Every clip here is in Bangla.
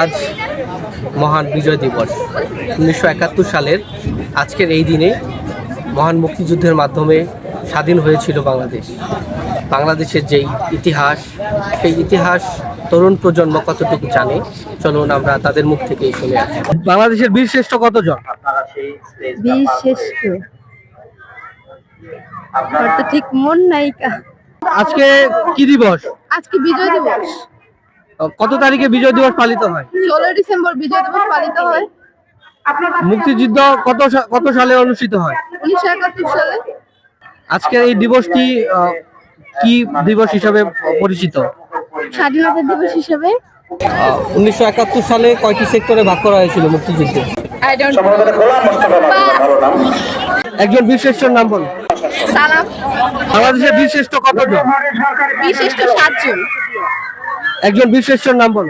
আজ মহান বিজয় দিবস। উনিশশো একাত্তর সালের আজকের এই দিনে মহান মুক্তিযুদ্ধের মাধ্যমে স্বাধীন হয়েছিল বাংলাদেশ। বাংলাদেশের যেই ইতিহাস সেই ইতিহাস তরুণ প্রজন্ম কতটুকু জানে চলুন আমরা তাদের মুখ থেকে শুনে আসি। বাংলাদেশের বীর শ্রেষ্ঠ কতজন বীর শ্রেষ্ঠ ঠিক মন নাই আজকে কি দিবস? আজকে বিজয় দিবস। কত তারিখে বিজয় দিবস পালিত হয়? ষোলো ডিসেম্বর বিজয় দিবস পালিত হয়। মুক্তিযুদ্ধ কত কত সালে অনুষ্ঠিত হয়? উনিশশো একাত্তর সালে। আজকের এই দিবসটি কি দিবস হিসাবে পরিচিত? স্বাধীনতা দিবস হিসেবে। উনিশশো একাত্তর সালে কয়টি সেক্টরে ভাগ করা হয়েছিল মুক্তিযুদ্ধে? একজন বীরশ্রেষ্ঠর নাম বল। সালাম। বাংলাদেশের বীরশ্রেষ্ঠ কতজন? বীর শ্রেষ্ঠ সাতজন। একজন বীরশ্রেষ্ঠর নাম বল।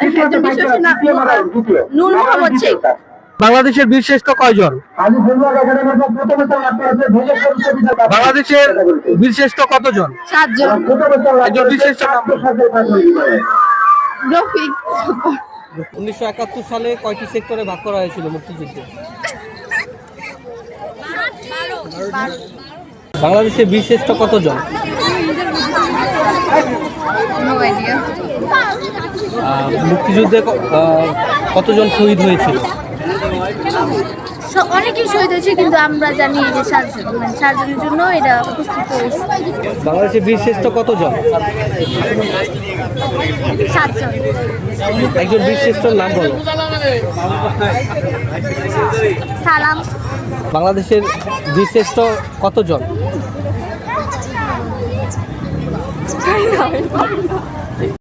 বীর শ্রেষ্ঠ বাংলাদেশের বীরশ্রেষ্ঠ কয়জন? বাংলাদেশের বীরশ্রেষ্ঠ কতজন? সাতজন। একজন নাম রফিক। উনিশশো একাত্তর সালে কয়টি সেক্টরে ভাগ করা হয়েছিল মুক্তিযুদ্ধে? বাংলাদেশের বীরশ্রেষ্ঠ কতজন? নো আইডিয়া আহ, মুক্তিযুদ্ধে কতজন শহীদ হয়েছিল? অনেকেই শহীদ হয়েছে কিন্তু আমরা জানি যে সাতজন মানে সাতজনের জন্য এটা উপস্থিত হয়েছে। বাংলাদেশের বীরশ্রেষ্ঠ কতজন? সাতজন। একজন বীরশ্রেষ্ঠর নাম বলো। সালাম। বাংলাদেশের বীরশ্রেষ্ঠ কতজন? I mean.